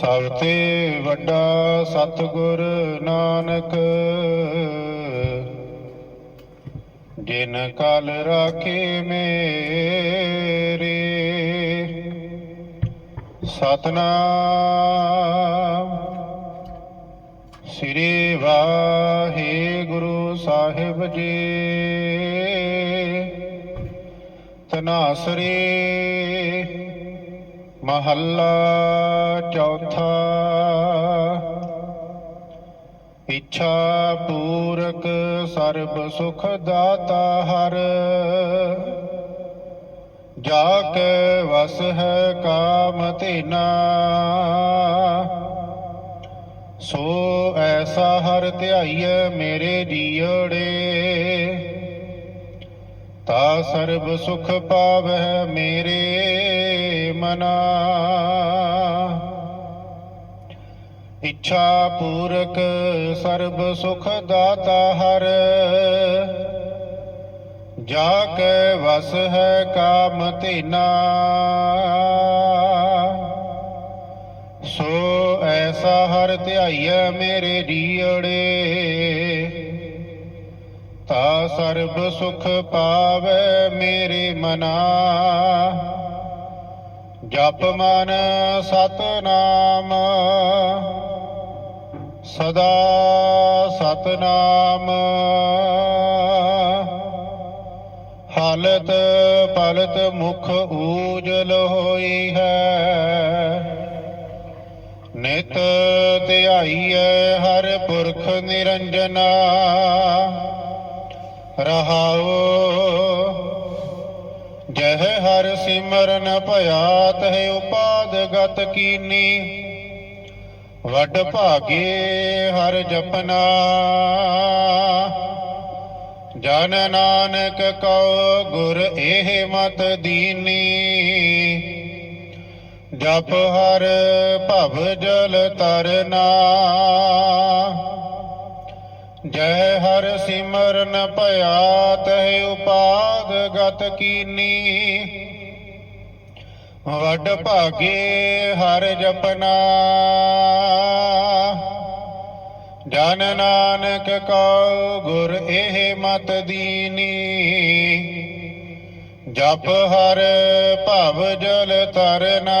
ਸਭ ਤੇ ਵੱਡਾ ਸਤਿਗੁਰ ਨਾਨਕ। ਜਿਨ ਕਲ ਰਾਖੇ ਮੇਰੇ। ਸਤਨਾਮ। ਸ੍ਰੀ ਵਾਹਿਗੁਰੂ ਸਾਹਿਬ ਜੀ। ਤਨਾਸਰੀ। ਮਹੱਲਾ ਚੌਥਾ। ਇੱਛਾ ਪੂਰਕ ਸਰਬ ਸੁਖ ਦਾਤਾ ਹਰ। ਜਾ ਕੇ ਵਸ ਹੈ ਕਾਮ ਧੀਨਾ। ਸੋ ਐਸਾ ਹਰ ਧਿਆਈਐ ਮੇਰੇ ਜੀੜੇ ਤਾ ਸਰਬ ਸੁਖ ਪਾਵਹਿ ਮੇਰੇ ਮਨਾ। ਇੱਛਾ ਪੂਰਕ ਸਰਬ ਸੁਖ ਦਾਤਾ ਹਰ। ਜਾ ਕੇ ਵਸ ਹੈ ਕਾਮ ਧੀਨਾ। ਸੋ ਐਸਾ ਹਰ ਧਿਆਈਐ ਮੇਰੇ ਜੀੜੇ ਤਾ ਸਰਬ ਸੁਖ ਪਾਵੇ ਮੇਰੇ ਮਨਾ। ਜਪ ਮਨ ਸਤਨਾਮ, ਸਦਾ ਸਤਨਾਮ। ਹਾਲਤ ਪਲਤ ਮੁਖ ਊਜਲ ਹੋਈ ਹੈ। ਨਿਤ ਧਿਆਈਐ ਹਰ ਪੁਰਖ ਨਿਰੰਜਨਾ। ਰਹਾਓ। ਜਹ ਹਰ ਸਿਮਰਨ ਭਇਆਤ ਹੈ ਉਪਾਦ ਗਤ ਕੀਨੀ। ਵੱਡ ਭਾਗੇ ਹਰ ਜਪਨਾ। ਜਨ ਨਾਨਕ ਕਉ ਗੁਰ ਇਹ ਮਤ ਦੀਨੀ। ਜਪ ਹਰ ਭਵ ਜਲ ਤਰਨਾ। ਜੈ ਹਰ ਸਿਮਰਨ ਭਇਆਤ ਤਹਿ ਉਪਾਦ ਗਤ ਕੀਨੀ। ਵੱਡ ਭਾਗੇ ਹਰ ਜਪਨਾ। ਜਨ ਨਾਨਕ ਕਉ ਗੁਰ ਇਹ ਮਤ ਦੀਨੀ। ਜਪ ਹਰ ਭਵ ਜਲ ਤਰਨਾ।